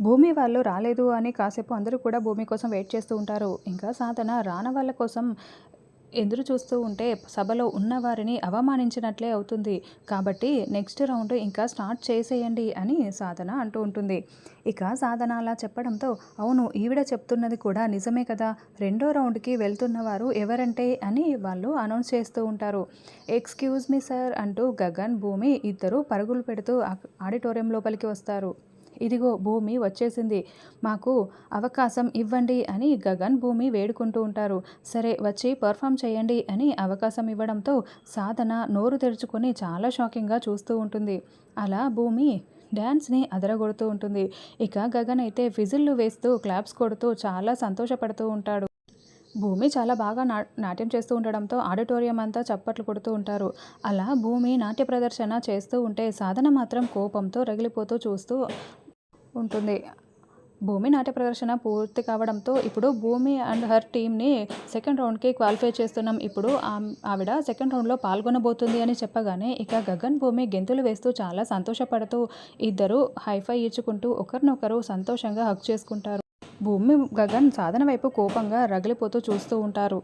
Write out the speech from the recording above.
భూమి వాళ్ళు రాలేదు అని కాసేపు అందరూ కూడా భూమి కోసం వెయిట్ చేస్తూ ఉంటారు. ఇంకా సాధన రాన వాళ్ళ కోసం ఎదురు చూస్తూ ఉంటే సభలో ఉన్నవారిని అవమానించినట్లే అవుతుంది. కాబట్టి నెక్స్ట్ రౌండ్ ఇంకా స్టార్ట్ చేసేయండి అని సాధన అంటూ ఉంటుంది. ఇక సాధన అలా చెప్పడంతో అవును ఈవిడ చెప్తున్నది కూడా నిజమే కదా? రెండో రౌండ్కి వెళ్తున్న వారు ఎవరంటే? అని వాళ్ళు అనౌన్స్ చేస్తూ ఉంటారు. ఎక్స్క్యూజ్ మీ సార్ అంటూ గగన్ భూమి ఇద్దరు పరుగులు పెడుతూ ఆడిటోరియం లోపలికి వస్తారు. ఇదిగో భూమి వచ్చేసింది. మాకు అవకాశం ఇవ్వండి అని గగన్ భూమి వేడుకుంటూ ఉంటారు. సరే వచ్చి పర్ఫామ్ చేయండి అని అవకాశం ఇవ్వడంతో సాధన నోరు తెరుచుకొని చాలా షాకింగ్గా చూస్తూ ఉంటుంది. అలా భూమి డ్యాన్స్ని అదరగొడుతూ ఉంటుంది. ఇక గగన్ అయితే ఫిజిల్లు వేస్తూ క్లాప్స్ కొడుతూ చాలా సంతోషపడుతూ ఉంటాడు. భూమి చాలా బాగా నా నాట్యం చేస్తూ ఉండడంతో ఆడిటోరియం అంతా చప్పట్లు కొడుతూ ఉంటారు. అలా భూమి నాట్య ప్రదర్శన చేస్తూ ఉంటే సాధన మాత్రం కోపంతో రగిలిపోతూ చూస్తూ ఉంటుంది. భూమి నాట్య ప్రదర్శన పూర్తి కావడంతో ఇప్పుడు భూమి అండ్ హర్ టీమ్ని సెకండ్ రౌండ్కి క్వాలిఫై చేస్తున్నాం. ఇప్పుడు ఆవిడ సెకండ్ రౌండ్లో పాల్గొనబోతుంది అని చెప్పగానే ఇక గగన్ భూమి గెంతులు వేస్తూ చాలా సంతోషపడుతూ ఇద్దరు హైఫై ఇచ్చుకుంటూ ఒకరినొకరు సంతోషంగా హక్ చేసుకుంటారు. భూమి గగన్ సాధన వైపు కోపంగా రగిలిపోతూ చూస్తూ ఉంటారు.